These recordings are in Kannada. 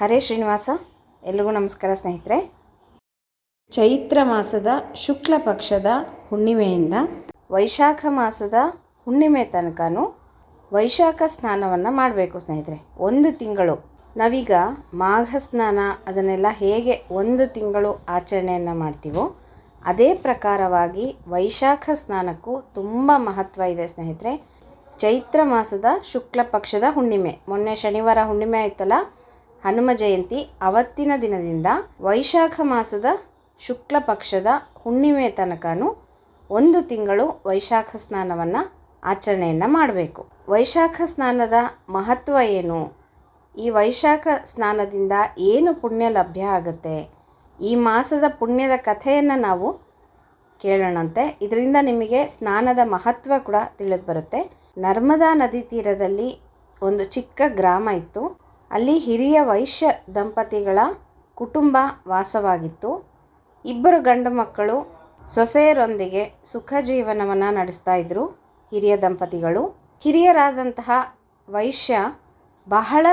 ಹರೇ ಶ್ರೀನಿವಾಸ ಎಲ್ರಿಗೂ ನಮಸ್ಕಾರ ಸ್ನೇಹಿತರೆ. ಚೈತ್ರ ಮಾಸದ ಶುಕ್ಲ ಪಕ್ಷದ ಹುಣ್ಣಿಮೆಯಿಂದ ವೈಶಾಖ ಮಾಸದ ಹುಣ್ಣಿಮೆ ತನಕನೂ ವೈಶಾಖ ಸ್ನಾನವನ್ನು ಮಾಡಬೇಕು ಸ್ನೇಹಿತರೆ. ಒಂದು ತಿಂಗಳು. ನಾವೀಗ ಮಾಘ ಸ್ನಾನ ಅದನ್ನೆಲ್ಲ ಹೇಗೆ ಒಂದು ತಿಂಗಳು ಆಚರಣೆಯನ್ನು ಮಾಡ್ತೀವೋ ಅದೇ ಪ್ರಕಾರವಾಗಿ ವೈಶಾಖ ಸ್ನಾನಕ್ಕೂ ತುಂಬ ಮಹತ್ವ ಇದೆ ಸ್ನೇಹಿತರೆ. ಚೈತ್ರ ಮಾಸದ ಶುಕ್ಲ ಪಕ್ಷದ ಹುಣ್ಣಿಮೆ. ಮೊನ್ನೆ ಶನಿವಾರ ಹುಣ್ಣಿಮೆ ಆಯ್ತಲ್ಲ ಹನುಮ ಜಯಂತಿ ಅವತ್ತಿನ ದಿನದಿಂದ ವೈಶಾಖ ಮಾಸದ ಶುಕ್ಲ ಪಕ್ಷದ ಹುಣ್ಣಿಮೆ ತನಕನೂ ಒಂದು ತಿಂಗಳು ವೈಶಾಖ ಸ್ನಾನವನ್ನು ಆಚರಣೆಯನ್ನು ಮಾಡಬೇಕು. ವೈಶಾಖ ಸ್ನಾನದ ಮಹತ್ವ ಏನು? ಈ ವೈಶಾಖ ಸ್ನಾನದಿಂದ ಏನು ಪುಣ್ಯ ಲಭ್ಯ ಆಗುತ್ತೆ? ಈ ಮಾಸದ ಪುಣ್ಯದ ಕಥೆಯನ್ನು ನಾವು ಕೇಳೋಣಂತೆ. ಇದರಿಂದ ನಿಮಗೆ ಸ್ನಾನದ ಮಹತ್ವ ಕೂಡ ತಿಳಿದು ಬರುತ್ತೆ. ನರ್ಮದಾ ನದಿ ತೀರದಲ್ಲಿ ಒಂದು ಚಿಕ್ಕ ಗ್ರಾಮ ಇತ್ತು. ಅಲ್ಲಿ ಹಿರಿಯ ವೈಶ್ಯ ದಂಪತಿಗಳ ಕುಟುಂಬ ವಾಸವಾಗಿತ್ತು. ಇಬ್ಬರು ಗಂಡು ಮಕ್ಕಳು ಸೊಸೆಯರೊಂದಿಗೆ ಸುಖ ಜೀವನವನ್ನು ನಡೆಸ್ತಾ ಇದ್ದರು ಹಿರಿಯ ದಂಪತಿಗಳು. ಹಿರಿಯರಾದಂತಹ ವೈಶ್ಯ ಬಹಳ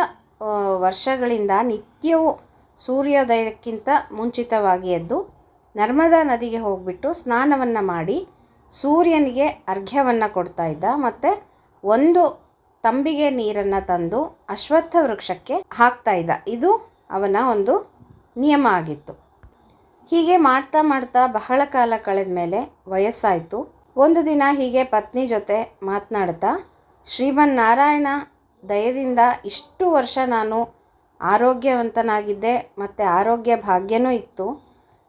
ವರ್ಷಗಳಿಂದ ನಿತ್ಯವೂ ಸೂರ್ಯೋದಯಕ್ಕಿಂತ ಮುಂಚಿತವಾಗಿ ಎದ್ದು ನರ್ಮದಾ ನದಿಗೆ ಹೋಗಿಬಿಟ್ಟು ಸ್ನಾನವನ್ನು ಮಾಡಿ ಸೂರ್ಯನಿಗೆ ಅರ್ಘ್ಯವನ್ನು ಕೊಡ್ತಾ ಇದ್ದ. ಮತ್ತು ಒಂದು ತಂಬಿಗೆ ನೀರನ್ನು ತಂದು ಅಶ್ವತ್ಥ ವೃಕ್ಷಕ್ಕೆ ಹಾಕ್ತಾ ಇದ್ದ. ಇದು ಅವನ ಒಂದು ನಿಯಮ ಆಗಿತ್ತು. ಹೀಗೆ ಮಾಡ್ತಾ ಮಾಡ್ತಾ ಬಹಳ ಕಾಲ ಕಳೆದ ಮೇಲೆ ವಯಸ್ಸಾಯಿತು. ಒಂದು ದಿನ ಹೀಗೆ ಪತ್ನಿ ಜೊತೆ ಮಾತನಾಡ್ತಾ ಶ್ರೀಮನ್ನಾರಾಯಣ ದಯದಿಂದ ಇಷ್ಟು ವರ್ಷ ನಾನು ಆರೋಗ್ಯವಂತನಾಗಿದ್ದೆ, ಮತ್ತು ಆರೋಗ್ಯ ಭಾಗ್ಯನೂ ಇತ್ತು.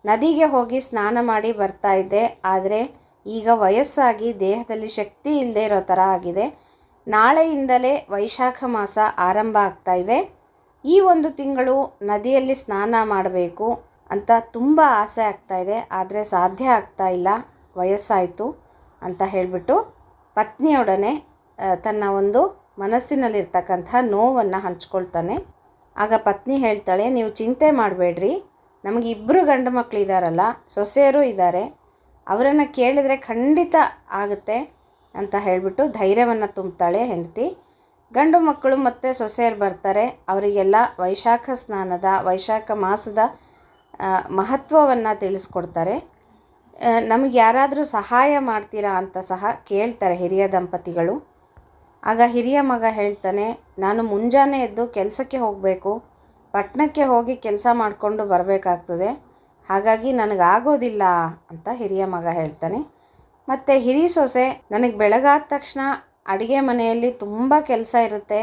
ನದಿಗೆ ಹೋಗಿ ಸ್ನಾನ ಮಾಡಿ ಬರ್ತಾ ಇದ್ದೆ, ಆದರೆ ಈಗ ವಯಸ್ಸಾಗಿ ದೇಹದಲ್ಲಿ ಶಕ್ತಿ ಇಲ್ಲದೆ ಇರೋ ಥರ ಆಗಿದೆ. ನಾಳೆಯಿಂದಲೇ ವೈಶಾಖ ಮಾಸ ಆರಂಭ ಆಗ್ತಾ ಇದೆ. ಈ ಒಂದು ತಿಂಗಳು ನದಿಯಲ್ಲಿ ಸ್ನಾನ ಮಾಡಬೇಕು ಅಂತ ತುಂಬ ಆಸೆ ಆಗ್ತಾ ಇದೆ. ಆದರೆ ಸಾಧ್ಯ ಆಗ್ತಾ ಇಲ್ಲ. ವಯಸ್ಸಾಯಿತು ಅಂತ ಹೇಳಿಬಿಟ್ಟು ಪತ್ನಿಯೊಡನೆ ತನ್ನ ಒಂದು ಮನಸ್ಸಿನಲ್ಲಿರ್ತಕ್ಕಂಥ ನೋವನ್ನು ಹಂಚ್ಕೊಳ್ತಾನೆ. ಆಗ ಪತ್ನಿ ಹೇಳ್ತಾಳೆ, ನೀವು ಚಿಂತೆ ಮಾಡಬೇಡ್ರಿ. ನಮಗೆ ಇಬ್ಬರು ಗಂಡು ಮಕ್ಕಳು ಇದ್ದಾರಲ್ಲ ಸೊಸೆಯರು ಇದ್ದಾರೆ ಅವರನ್ನು ಕೇಳಿದರೆ ಖಂಡಿತ ಆಗುತ್ತೆ. ಅಂತ ಹೇಳಿಬಿಟ್ಟು ಧೈರ್ಯವನ್ನು ತುಂಬ್ತಾಳೆ ಹೆಂಡತಿ. ಗಂಡು ಮಕ್ಕಳು ಮತ್ತು ಸೊಸೆಯರು ಬರ್ತಾರೆ. ಅವರಿಗೆಲ್ಲ ವೈಶಾಖ ಸ್ನಾನದ, ವೈಶಾಖ ಮಾಸದ ಮಹತ್ವವನ್ನು ತಿಳಿಸ್ಕೊಡ್ತಾರೆ. ನಮಗೆ ಯಾರಾದರೂ ಸಹಾಯ ಮಾಡ್ತೀರಾ ಅಂತ ಸಹ ಕೇಳ್ತಾರೆ ಹಿರಿಯ ದಂಪತಿಗಳು. ಆಗ ಹಿರಿಯ ಮಗ ಹೇಳ್ತಾನೆ, ನಾನು ಮುಂಜಾನೆ ಎದ್ದು ಕೆಲಸಕ್ಕೆ ಹೋಗಬೇಕು. ಪಟ್ಟಣಕ್ಕೆ ಹೋಗಿ ಕೆಲಸ ಮಾಡಿಕೊಂಡು ಬರಬೇಕಾಗ್ತದೆ. ಹಾಗಾಗಿ ನನಗಾಗೋದಿಲ್ಲ, ಅಂತ ಹಿರಿಯ ಮಗ ಹೇಳ್ತಾನೆ. ಮತ್ತು ಹಿರಿ ಸೊಸೆ, ನನಗೆ ಬೆಳಗಾದ ತಕ್ಷಣ ಅಡುಗೆ ಮನೆಯಲ್ಲಿ ತುಂಬ ಕೆಲಸ ಇರುತ್ತೆ.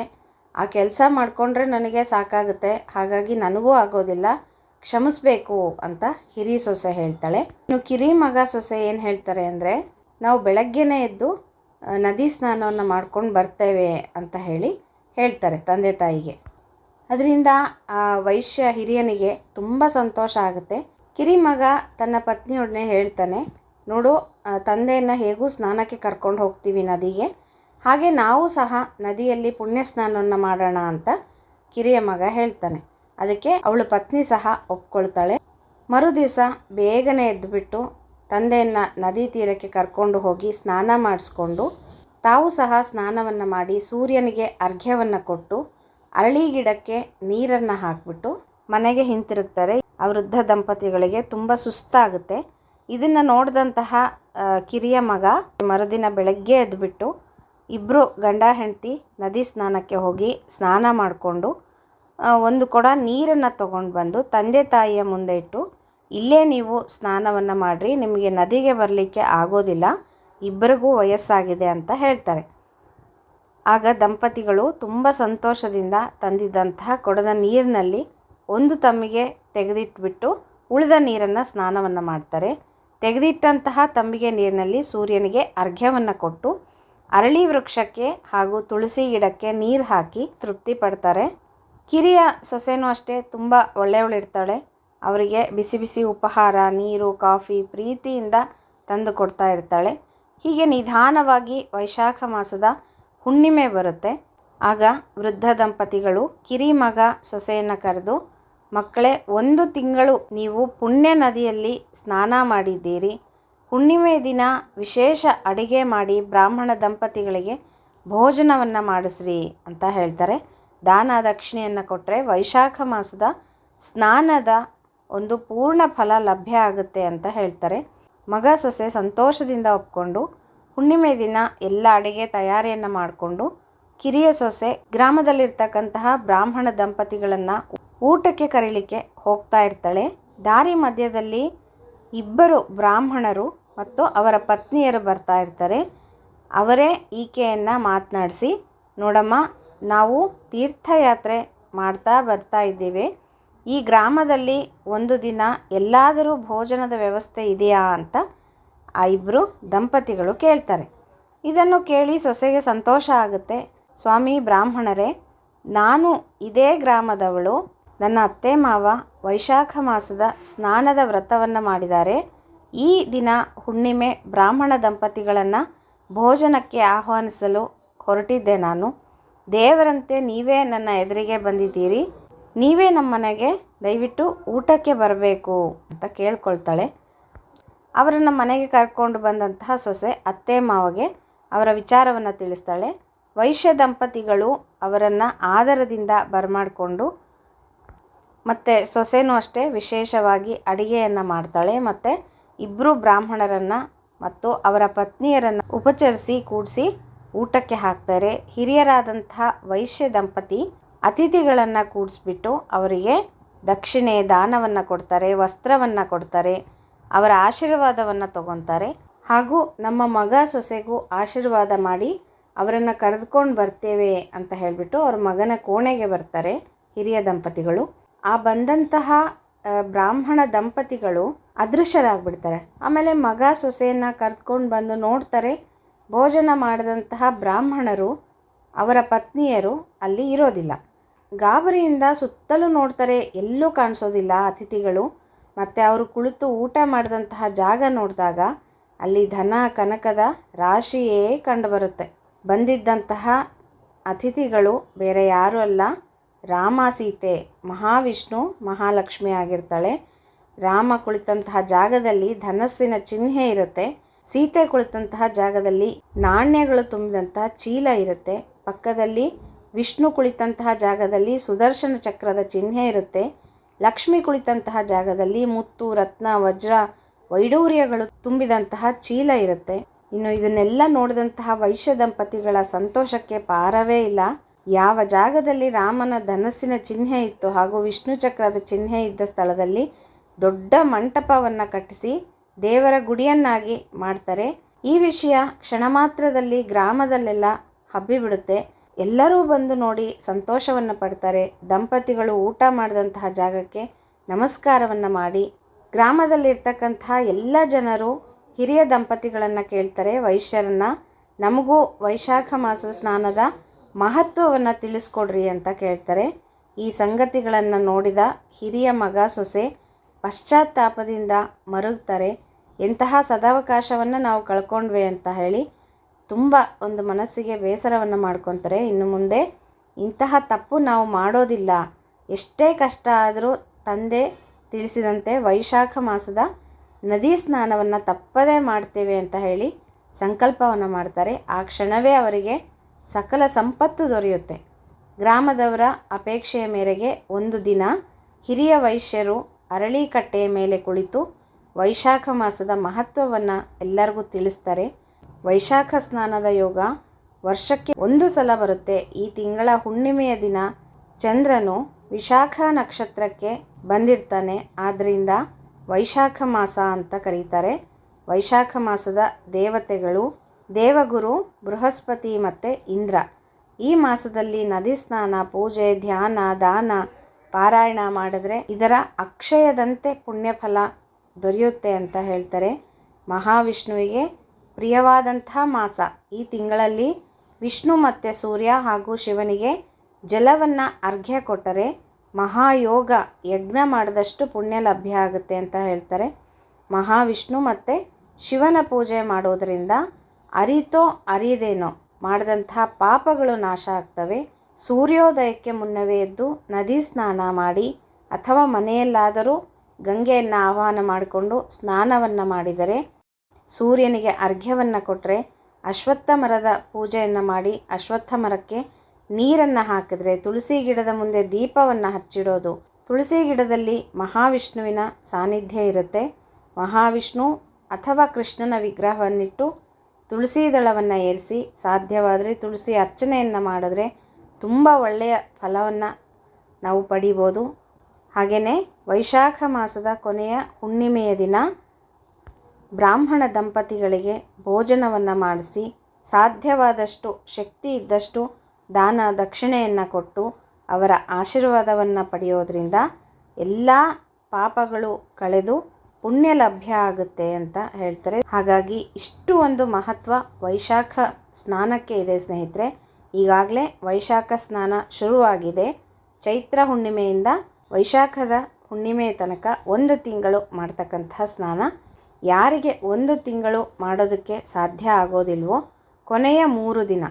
ಆ ಕೆಲಸ ಮಾಡಿಕೊಂಡ್ರೆ ನನಗೆ ಸಾಕಾಗುತ್ತೆ. ಹಾಗಾಗಿ ನನಗೂ ಆಗೋದಿಲ್ಲ. ಕ್ಷಮಿಸ್ಬೇಕು ಅಂತ ಹಿರಿ ಸೊಸೆ ಹೇಳ್ತಾಳೆ. ಇನ್ನು ಕಿರಿ ಮಗ ಸೊಸೆ ಏನು ಹೇಳ್ತಾರೆ ಅಂದರೆ, ನಾವು ಬೆಳಗ್ಗೆನೇ ಎದ್ದು ನದಿ ಸ್ನಾನವನ್ನು ಮಾಡ್ಕೊಂಡು ಬರ್ತೇವೆ ಅಂತ ಹೇಳಿ ಹೇಳ್ತಾರೆ ತಂದೆ ತಾಯಿಗೆ. ಅದರಿಂದ ಆ ವೈಶ್ಯ ಹಿರಿಯನಿಗೆ ತುಂಬ ಸಂತೋಷ ಆಗುತ್ತೆ. ಕಿರಿ ಮಗ ತನ್ನ ಪತ್ನಿಯೊಡನೆ ಹೇಳ್ತಾನೆ ನೋಡು ತಂದೆಯನ್ನು ಹೇಗೂ ಸ್ನಾನಕ್ಕೆ ಕರ್ಕೊಂಡು ಹೋಗ್ತೀವಿ ನದಿಗೆ. ಹಾಗೆ ನಾವು ಸಹ ನದಿಯಲ್ಲಿ ಪುಣ್ಯ ಸ್ನಾನವನ್ನು ಮಾಡೋಣ ಅಂತ ಕಿರಿಯ ಮಗ ಹೇಳ್ತಾನೆ. ಅದಕ್ಕೆ ಅವಳು ಪತ್ನಿ ಸಹ ಒಪ್ಕೊಳ್ತಾಳೆ. ಮರುದಿವಸ ಬೇಗನೆ ಎದ್ದುಬಿಟ್ಟು ತಂದೆಯನ್ನು ನದಿ ತೀರಕ್ಕೆ ಕರ್ಕೊಂಡು ಹೋಗಿ ಸ್ನಾನ ಮಾಡಿಸ್ಕೊಂಡು ತಾವು ಸಹ ಸ್ನಾನವನ್ನು ಮಾಡಿ ಸೂರ್ಯನಿಗೆ ಅರ್ಘ್ಯವನ್ನು ಕೊಟ್ಟು ಅರಳಿ ಗಿಡಕ್ಕೆ ನೀರನ್ನು ಹಾಕಿಬಿಟ್ಟು ಮನೆಗೆ ಹಿಂತಿರುಗ್ತಾರೆ. ಆ ವೃದ್ಧ ದಂಪತಿಗಳಿಗೆ ತುಂಬ ಸುಸ್ತಾಗುತ್ತೆ. ಇದನ್ನು ನೋಡಿದಂತಹ ಕಿರಿಯ ಮಗ ಮರುದಿನ ಬೆಳಗ್ಗೆ ಎದ್ದುಬಿಟ್ಟು ಇಬ್ಬರು ಗಂಡ, ಹೆಂಡತಿ ನದಿ ಸ್ನಾನಕ್ಕೆ ಹೋಗಿ ಸ್ನಾನ ಮಾಡಿಕೊಂಡು ಒಂದು ಕೊಡ ನೀರನ್ನು ತಗೊಂಡು ಬಂದು ತಂದೆ ತಾಯಿಯ ಮುಂದೆ ಇಟ್ಟು, ಇಲ್ಲೇ ನೀವು ಸ್ನಾನವನ್ನು ಮಾಡಿರಿ, ನಿಮಗೆ ನದಿಗೆ ಬರಲಿಕ್ಕೆ ಆಗೋದಿಲ್ಲ, ಇಬ್ಬರಿಗೂ ವಯಸ್ಸಾಗಿದೆ ಅಂತ ಹೇಳ್ತಾರೆ. ಆಗ ದಂಪತಿಗಳು ತುಂಬ ಸಂತೋಷದಿಂದ ತಂದಿದ್ದಂತಹ ಕೊಡದ ನೀರಿನಲ್ಲಿ ಒಂದು ತಮ್ಮಿಗೆ ತೆಗೆದಿಟ್ಬಿಟ್ಟು ಉಳಿದ ನೀರನ್ನು ಸ್ನಾನವನ್ನು ಮಾಡ್ತಾರೆ. ತೆಗೆದಿಟ್ಟಂತಹ ತಂಬಿಗೆ ನೀರಿನಲ್ಲಿ ಸೂರ್ಯನಿಗೆ ಅರ್ಘ್ಯವನ್ನು ಕೊಟ್ಟು ಅರಳಿ ವೃಕ್ಷಕ್ಕೆ ಹಾಗೂ ತುಳಸಿ ಗಿಡಕ್ಕೆ ನೀರು ಹಾಕಿ ತೃಪ್ತಿ ಪಡ್ತಾರೆ. ಕಿರಿಯ ಸೊಸೆನೂ ಅಷ್ಟೇ ತುಂಬ ಒಳ್ಳೆಯವಳಿರ್ತಾಳೆ ಅವರಿಗೆ ಬಿಸಿ ಬಿಸಿ ಉಪಹಾರ, ನೀರು, ಕಾಫಿ ಪ್ರೀತಿಯಿಂದ ತಂದು ಕೊಡ್ತಾ ಇರ್ತಾಳೆ. ಹೀಗೆ ನಿಧಾನವಾಗಿ ವೈಶಾಖ ಮಾಸದ ಹುಣ್ಣಿಮೆ ಬರುತ್ತೆ. ಆಗ ವೃದ್ಧ ದಂಪತಿಗಳು ಕಿರಿ ಮಗ ಸೊಸೆಯನ್ನು ಕರೆದು ಮಕ್ಕಳೇ, ಒಂದು ತಿಂಗಳು ನೀವು ಪುಣ್ಯ ನದಿಯಲ್ಲಿ ಸ್ನಾನ ಮಾಡಿದ್ದೀರಿ. ಹುಣ್ಣಿಮೆ ದಿನ ವಿಶೇಷ ಅಡಿಗೆ ಮಾಡಿ ಬ್ರಾಹ್ಮಣ ದಂಪತಿಗಳಿಗೆ ಭೋಜನವನ್ನು ಮಾಡಿಸ್ರಿ ಅಂತ ಹೇಳ್ತಾರೆ. ದಾನ ದಕ್ಷಿಣೆಯನ್ನು ಕೊಟ್ಟರೆ ವೈಶಾಖ ಮಾಸದ ಸ್ನಾನದ ಒಂದು ಪೂರ್ಣ ಫಲ ಲಭ್ಯ ಆಗುತ್ತೆ ಅಂತ ಹೇಳ್ತಾರೆ. ಮಗ ಸೊಸೆ ಸಂತೋಷದಿಂದ ಒಪ್ಕೊಂಡು ಹುಣ್ಣಿಮೆ ದಿನ ಎಲ್ಲ ಅಡುಗೆ ತಯಾರಿಯನ್ನು ಮಾಡಿಕೊಂಡು ಕಿರಿಯ ಸೊಸೆ ಗ್ರಾಮದಲ್ಲಿರ್ತಕ್ಕಂತಹ ಬ್ರಾಹ್ಮಣ ದಂಪತಿಗಳನ್ನು ಊಟಕ್ಕೆ ಕರೀಲಿಕ್ಕೆ ಹೋಗ್ತಾ ಇರ್ತಾಳೆ. ದಾರಿ ಮಧ್ಯದಲ್ಲಿ ಇಬ್ಬರು ಬ್ರಾಹ್ಮಣರು ಮತ್ತು ಅವರ ಪತ್ನಿಯರು ಬರ್ತಾ ಇರ್ತಾರೆ. ಅವರೇ ಈಕೆಯನ್ನು ಮಾತನಾಡಿಸಿ, ನೋಡಮ್ಮ, ನಾವು ತೀರ್ಥಯಾತ್ರೆ ಮಾಡ್ತಾ ಬರ್ತಾ ಇದ್ದೇವೆ. ಈ ಗ್ರಾಮದಲ್ಲಿ ಒಂದು ದಿನ ಎಲ್ಲಾದರೂ ಭೋಜನದ ವ್ಯವಸ್ಥೆ ಇದೆಯಾ ಅಂತ ಆ ಇಬ್ಬರು ದಂಪತಿಗಳು ಕೇಳ್ತಾರೆ. ಇದನ್ನು ಕೇಳಿ ಸೊಸೆಗೆ ಸಂತೋಷ ಆಗುತ್ತೆ. ಸ್ವಾಮಿ ಬ್ರಾಹ್ಮಣರೇ, ನಾನು ಇದೇ ಗ್ರಾಮದವಳು. ನನ್ನ ಅತ್ತೆ ಮಾವ ವೈಶಾಖ ಮಾಸದ ಸ್ನಾನದ ವ್ರತವನ್ನು ಮಾಡಿದ್ದಾರೆ. ಈ ದಿನ ಹುಣ್ಣಿಮೆ ಬ್ರಾಹ್ಮಣ ದಂಪತಿಗಳನ್ನು ಭೋಜನಕ್ಕೆ ಆಹ್ವಾನಿಸಲು ಹೊರಟಿದ್ದೆ ನಾನು. ದೇವರಂತೆ ನೀವೇ ನನ್ನ ಎದುರಿಗೆ ಬಂದಿದ್ದೀರಿ. ನೀವೇ ನಮ್ಮ ಮನೆಗೆ ದಯವಿಟ್ಟು ಊಟಕ್ಕೆ ಬರಬೇಕು ಅಂತ ಕೇಳ್ಕೊಳ್ತಾಳೆ. ಅವರನ್ನು ಮನೆಗೆ ಕರ್ಕೊಂಡು ಬಂದಂತಹ ಸೊಸೆ ಅತ್ತೆ ಮಾವಗೆ ಅವರ ವಿಚಾರವನ್ನು ತಿಳಿಸ್ತಾಳೆ. ವೈಶ್ಯ ದಂಪತಿಗಳು ಅವರನ್ನು ಆದರದಿಂದ ಬರಮಾಡಿಕೊಂಡು ಮತ್ತು ಸೊಸೆನೂ ಅಷ್ಟೇ ವಿಶೇಷವಾಗಿ ಅಡುಗೆಯನ್ನು ಮಾಡ್ತಾಳೆ ಮತ್ತು ಇಬ್ಬರು ಬ್ರಾಹ್ಮಣರನ್ನು ಮತ್ತು ಅವರ ಪತ್ನಿಯರನ್ನು ಉಪಚರಿಸಿ ಕೂಡಿಸಿ ಊಟಕ್ಕೆ ಹಾಕ್ತಾರೆ. ಹಿರಿಯರಾದಂಥ ವೈಶ್ಯ ದಂಪತಿ ಅತಿಥಿಗಳನ್ನು ಕೂಡಿಸ್ಬಿಟ್ಟು ಅವರಿಗೆ ದಕ್ಷಿಣೆ ದಾನವನ್ನು ಕೊಡ್ತಾರೆ, ವಸ್ತ್ರವನ್ನು ಕೊಡ್ತಾರೆ, ಅವರ ಆಶೀರ್ವಾದವನ್ನು ತಗೊತಾರೆ. ಹಾಗೂ ನಮ್ಮ ಮಗ ಸೊಸೆಗೂ ಆಶೀರ್ವಾದ ಮಾಡಿ ಅವರನ್ನು ಕರೆದುಕೊಂಡು ಬರ್ತೇವೆ ಅಂತ ಹೇಳಿಬಿಟ್ಟು ಅವ್ರ ಮಗನ ಕೋಣೆಗೆ ಬರ್ತಾರೆ ಹಿರಿಯ ದಂಪತಿಗಳು. ಆ ಬಂದಂತಹ ಬ್ರಾಹ್ಮಣ ದಂಪತಿಗಳು ಅದೃಶ್ಯರಾಗ್ಬಿಡ್ತಾರೆ. ಆಮೇಲೆ ಮಗ ಸೊಸೆಯನ್ನು ಕರೆದುಕೊಂಡು ಬಂದು ನೋಡ್ತಾರೆ, ಭೋಜನ ಮಾಡಿದಂತಹ ಬ್ರಾಹ್ಮಣರು, ಅವರ ಪತ್ನಿಯರು ಅಲ್ಲಿ ಇರೋದಿಲ್ಲ. ಗಾಬರಿಯಿಂದ ಸುತ್ತಲೂ ನೋಡ್ತಾರೆ, ಎಲ್ಲೂ ಕಾಣಿಸೋದಿಲ್ಲ ಅತಿಥಿಗಳು. ಮತ್ತು ಅವರು ಕುಳಿತು ಊಟ ಮಾಡಿದಂತಹ ಜಾಗ ನೋಡಿದಾಗ ಅಲ್ಲಿ ಧನ, ಕನಕದ ರಾಶಿಯೇ ಕಂಡುಬರುತ್ತೆ ಬಂದಿದ್ದಂತಹ ಅತಿಥಿಗಳು ಬೇರೆ ಯಾರೂ ಅಲ್ಲ. ರಾಮ ಸೀತೆ ಮಹಾವಿಷ್ಣು ಮಹಾಲಕ್ಷ್ಮಿ ಆಗಿರ್ತಾಳೆ. ರಾಮ ಕುಳಿತಂತಹ ಜಾಗದಲ್ಲಿ ಧನಸ್ಸಿನ ಚಿಹ್ನೆ ಇರುತ್ತೆ. ಸೀತೆ ಕುಳಿತಂತಹ ಜಾಗದಲ್ಲಿ ನಾಣ್ಯಗಳು ತುಂಬಿದಂತಹ ಚೀಲ ಇರುತ್ತೆ. ಪಕ್ಕದಲ್ಲಿ ವಿಷ್ಣು ಕುಳಿತಂತಹ ಜಾಗದಲ್ಲಿ ಸುದರ್ಶನ ಚಕ್ರದ ಚಿಹ್ನೆ ಇರುತ್ತೆ. ಲಕ್ಷ್ಮಿ ಕುಳಿತಂತಹ ಜಾಗದಲ್ಲಿ ಮುತ್ತು, ರತ್ನ, ವಜ್ರ, ವೈಡೂರ್ಯಗಳು ತುಂಬಿದಂತಹ ಚೀಲ ಇರುತ್ತೆ. ಇನ್ನು ಇದನ್ನೆಲ್ಲ ನೋಡಿದಂತಹ ವೈಶ್ಯ ದಂಪತಿಗಳ ಸಂತೋಷಕ್ಕೆ ಪಾರವೇ ಇಲ್ಲ. ಯಾವ ಜಾಗದಲ್ಲಿ ರಾಮನ ಧನಸ್ಸಿನ ಚಿಹ್ನೆ ಇತ್ತು ಹಾಗೂ ವಿಷ್ಣು ಚಕ್ರದ ಚಿಹ್ನೆ ಇದ್ದ ಸ್ಥಳದಲ್ಲಿ ದೊಡ್ಡ ಮಂಟಪವನ್ನು ಕಟ್ಟಿಸಿ ದೇವರ ಗುಡಿಯನ್ನಾಗಿ ಮಾಡ್ತಾರೆ. ಈ ವಿಷಯ ಕ್ಷಣ ಮಾತ್ರದಲ್ಲಿ ಗ್ರಾಮದಲ್ಲೆಲ್ಲ ಹಬ್ಬಿಬಿಡುತ್ತೆ. ಎಲ್ಲರೂ ಬಂದು ನೋಡಿ ಸಂತೋಷವನ್ನು ಪಡ್ತಾರೆ. ದಂಪತಿಗಳು ಊಟ ಮಾಡಿದಂತಹ ಜಾಗಕ್ಕೆ ನಮಸ್ಕಾರವನ್ನು ಮಾಡಿ ಗ್ರಾಮದಲ್ಲಿರ್ತಕ್ಕಂತಹ ಎಲ್ಲ ಜನರು ಹಿರಿಯ ದಂಪತಿಗಳನ್ನು ಕೇಳ್ತಾರೆ. ವೈಶ್ಯರನ್ನು. ನಮಗೂ ವೈಶಾಖ ಮಾಸ ಸ್ನಾನದ ಮಹತ್ವವನ್ನು ತಿಳಿಸ್ಕೊಡ್ರಿ ಅಂತ ಕೇಳ್ತಾರೆ. ಈ ಸಂಗತಿಗಳನ್ನು ನೋಡಿದ ಹಿರಿಯ ಮಗ ಸೊಸೆ ಪಶ್ಚಾತ್ತಾಪದಿಂದ ಮರುಗ್ತಾರೆ. ಎಂತಹ ಸದಾವಕಾಶವನ್ನು ನಾವು ಕಳ್ಕೊಂಡ್ವಿ ಅಂತ ಹೇಳಿ ತುಂಬ ಒಂದು ಮನಸ್ಸಿಗೆ ಬೇಸರವನ್ನು ಮಾಡ್ಕೊತಾರೆ. ಇನ್ನು ಮುಂದೆ ಇಂತಹ ತಪ್ಪು ನಾವು ಮಾಡೋದಿಲ್ಲ. ಎಷ್ಟೇ ಕಷ್ಟ ಆದರೂ ತಂದೆ ತಿಳಿಸಿದಂತೆ ವೈಶಾಖ ಮಾಸದ ನದಿ ಸ್ನಾನವನ್ನು ತಪ್ಪದೇ ಮಾಡ್ತೇವೆ ಅಂತ ಹೇಳಿ ಸಂಕಲ್ಪವನ್ನು ಮಾಡ್ತಾರೆ. ಆ ಕ್ಷಣವೇ ಅವರಿಗೆ ಸಕಲ ಸಂಪತ್ತು ದೊರೆಯುತ್ತೆ. ಗ್ರಾಮದವರ ಅಪೇಕ್ಷೆಯ ಮೇರೆಗೆ ಒಂದು ದಿನ ಹಿರಿಯ ವೈಶ್ಯರು ಅರಳಿಕಟ್ಟೆಯ ಮೇಲೆ ಕುಳಿತು ವೈಶಾಖ ಮಾಸದ ಮಹತ್ವವನ್ನು ಎಲ್ಲರಿಗೂ ತಿಳಿಸ್ತಾರೆ. ವೈಶಾಖ ಸ್ನಾನದ ಯೋಗ ವರ್ಷಕ್ಕೆ ಒಂದು ಸಲ ಬರುತ್ತೆ. ಈ ತಿಂಗಳ ಹುಣ್ಣಿಮೆಯ ದಿನ ಚಂದ್ರನು ವಿಶಾಖ ನಕ್ಷತ್ರಕ್ಕೆ ಬಂದಿರ್ತಾನೆ. ಆದ್ದರಿಂದ ವೈಶಾಖ ಮಾಸ ಅಂತ ಕರೀತಾರೆ. ವೈಶಾಖ ಮಾಸದ ದೇವತೆಗಳು ದೇವಗುರು, ಬೃಹಸ್ಪತಿ ಮತ್ತು ಇಂದ್ರ. ಈ ಮಾಸದಲ್ಲಿ ನದಿ ಸ್ನಾನ, ಪೂಜೆ, ಧ್ಯಾನ, ದಾನ, ಪಾರಾಯಣ ಮಾಡಿದ್ರೆ ಇದರ ಅಕ್ಷಯದಂತೆ ಪುಣ್ಯಫಲ ದೊರೆಯುತ್ತೆ ಅಂತ ಹೇಳ್ತಾರೆ ಮಹಾವಿಷ್ಣುವಿಗೆ ಪ್ರಿಯವಾದಂಥ ಮಾಸ. ಈ ತಿಂಗಳಲ್ಲಿ ವಿಷ್ಣು ಮತ್ತು ಸೂರ್ಯ ಹಾಗೂ ಶಿವನಿಗೆ ಜಲವನ್ನು ಅರ್ಘ್ಯ ಕೊಟ್ಟರೆ ಮಹಾಯೋಗ, ಯಜ್ಞ ಮಾಡಿದಷ್ಟು ಪುಣ್ಯ ಲಭ್ಯ ಆಗುತ್ತೆ ಅಂತ ಹೇಳ್ತಾರೆ ಮಹಾವಿಷ್ಣು ಮತ್ತು ಶಿವನ ಪೂಜೆ ಮಾಡೋದರಿಂದ ಅರಿತೋ ಅರಿಯದೇನೋ ಮಾಡಿದಂತಹ ಪಾಪಗಳು ನಾಶ ಆಗ್ತವೆ. ಸೂರ್ಯೋದಯಕ್ಕೆ ಮುನ್ನವೇ ಎದ್ದು ನದಿ ಸ್ನಾನ ಮಾಡಿ ಅಥವಾ ಮನೆಯಲ್ಲಾದರೂ ಗಂಗೆಯನ್ನು ಆಹ್ವಾನ ಮಾಡಿಕೊಂಡು ಸ್ನಾನವನ್ನು ಮಾಡಿದರೆ, ಸೂರ್ಯನಿಗೆ ಅರ್ಘ್ಯವನ್ನು ಕೊಟ್ಟರೆ ಅಶ್ವತ್ಥ ಮರದ ಪೂಜೆಯನ್ನು ಮಾಡಿ ಅಶ್ವತ್ಥ ಮರಕ್ಕೆ ನೀರನ್ನು ಹಾಕಿದರೆ, ತುಳಸಿ ಗಿಡದ ಮುಂದೆ ದೀಪವನ್ನು ಹಚ್ಚಿಡೋದು. ತುಳಸಿ ಗಿಡದಲ್ಲಿ ಮಹಾವಿಷ್ಣುವಿನ ಸಾನ್ನಿಧ್ಯ ಇರುತ್ತೆ. ಮಹಾವಿಷ್ಣು ಅಥವಾ ಕೃಷ್ಣನ ವಿಗ್ರಹವನ್ನಿಟ್ಟು ತುಳಸಿ ದಳವನ್ನು ಏರಿಸಿ ಸಾಧ್ಯವಾದರೆ ತುಳಸಿ ಅರ್ಚನೆಯನ್ನು ಮಾಡಿದ್ರೆ ತುಂಬ ಒಳ್ಳೆಯ ಫಲವನ್ನು ನಾವು ಪಡಿಬೋದು. ಹಾಗೆಯೇ ವೈಶಾಖ ಮಾಸದ ಕೊನೆಯ ಹುಣ್ಣಿಮೆಯ ದಿನ ಬ್ರಾಹ್ಮಣ ದಂಪತಿಗಳಿಗೆ ಭೋಜನವನ್ನು ಮಾಡಿಸಿ ಸಾಧ್ಯವಾದಷ್ಟು ಶಕ್ತಿ ಇದ್ದಷ್ಟು ದಾನ ದಕ್ಷಿಣೆಯನ್ನು ಕೊಟ್ಟು ಅವರ ಆಶೀರ್ವಾದವನ್ನು ಪಡೆಯೋದ್ರಿಂದ ಎಲ್ಲ ಪಾಪಗಳು ಕಳೆದು ಪುಣ್ಯ ಲಭ್ಯ ಆಗುತ್ತೆ ಅಂತ ಹೇಳ್ತಾರೆ. ಹಾಗಾಗಿ ಇಷ್ಟು ಒಂದು ಮಹತ್ವ ವೈಶಾಖ ಸ್ನಾನಕ್ಕೆ ಇದೆ ಸ್ನೇಹಿತರೆ. ಈಗಾಗಲೇ ವೈಶಾಖ ಸ್ನಾನ ಶುರುವಾಗಿದೆ. ಚೈತ್ರ ಹುಣ್ಣಿಮೆಯಿಂದ ವೈಶಾಖದ ಹುಣ್ಣಿಮೆಯ ತನಕ ಒಂದು ತಿಂಗಳು ಮಾಡ್ತಕ್ಕಂತಹ ಸ್ನಾನ. ಯಾರಿಗೆ ಒಂದು ತಿಂಗಳು ಮಾಡೋದಕ್ಕೆ ಸಾಧ್ಯ ಆಗೋದಿಲ್ವೋ ಕೊನೆಯ ಮೂರು ದಿನ,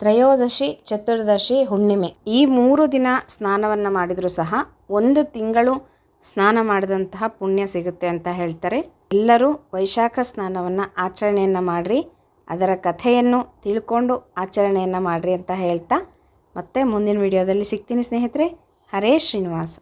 ತ್ರಯೋದಶಿ, ಚತುರ್ದಶಿ, ಹುಣ್ಣಿಮೆ ಈ ಮೂರು ದಿನ ಸ್ನಾನವನ್ನು ಮಾಡಿದರೂ ಸಹ ಒಂದು ತಿಂಗಳು ಸ್ನಾನ ಮಾಡಿದಂತಹ ಪುಣ್ಯ ಸಿಗುತ್ತೆ ಅಂತ ಹೇಳ್ತಾರೆ. ಎಲ್ಲರೂ ವೈಶಾಖ ಸ್ನಾನವನ್ನು ಆಚರಣೆಯನ್ನು ಮಾಡಿರಿ, ಅದರ ಕಥೆಯನ್ನು ತಿಳ್ಕೊಂಡು ಆಚರಣೆಯನ್ನು ಮಾಡಿರಿ ಅಂತ ಹೇಳ್ತಾ ಮತ್ತೆ ಮುಂದಿನ ವಿಡಿಯೋದಲ್ಲಿ ಸಿಗ್ತೀನಿ ಸ್ನೇಹಿತರೆ. ಹರೇ ಶ್ರೀನಿವಾಸ.